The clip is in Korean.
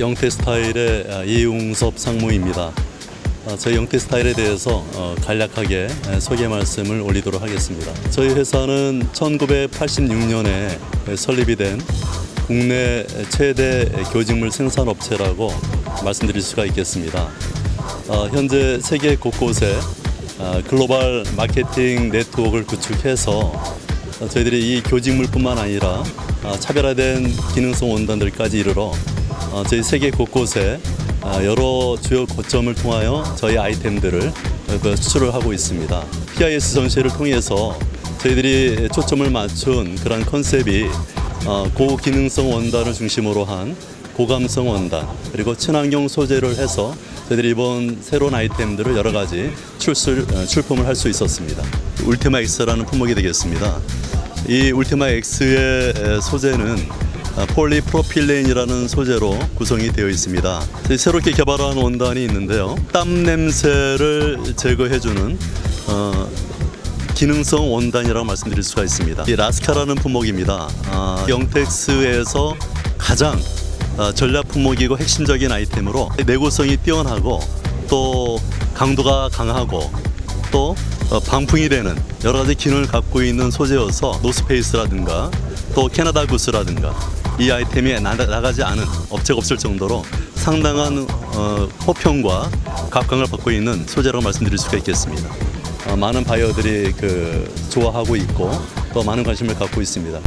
영태 스타일의 아, 이웅섭 상무입니다. 아, 저희 영태 스타일에 대해서 어, 간략하게 에, 소개 말씀을 올리도록 하겠습니다. 저희 회사는 1986년에 설립이 된 국내 최대 교직물 생산업체라고 말씀드릴 수가 있겠습니다. 어, 현재 세계 곳곳에 아, 글로벌 마케팅 네트워크를 구축해서 어, 저희들이 이 교직물뿐만 아니라 아, 차별화된 기능성 원단들까지 이르러 어, 저희 세계 곳곳에 아, 여러 주요 거점을 통하여 저희 아이템들을 어, 그 수출을 하고 있습니다. PIS 전시회를 통해서 저희들이 초점을 맞춘 그런 컨셉이 어, 고기능성 원단을 중심으로 한 고감성 원단 그리고 친환경 소재를 해서 저희들이 이번 새로운 아이템들을 여러 가지 출술, 어, 출품을 할 수 있었습니다. 울티마 X라는 품목이 되겠습니다. 이 울티마 X의 에, 소재는 아, 폴리프로필렌이라는 소재로 구성이 되어 있습니다. 새롭게 개발한 원단이 있는데요. 땀 냄새를 제거해주는 어, 기능성 원단이라고 말씀드릴 수가 있습니다. 이 라스카라는 품목입니다. 아, 영텍스에서 가장 아, 전략 품목이고 핵심적인 아이템으로 내구성이 뛰어나고 또 강도가 강하고 또 어, 방풍이 되는 여러 가지 기능을 갖고 있는 소재여서 노스페이스라든가 또 캐나다 구스라든가 이 아이템이 나, 나가지 않은 업체가 없을 정도로 상당한 어, 호평과 각광을 받고 있는 소재라고 말씀드릴 수가 있겠습니다. 어, 많은 바이어들이 그 좋아하고 있고 또 많은 관심을 갖고 있습니다.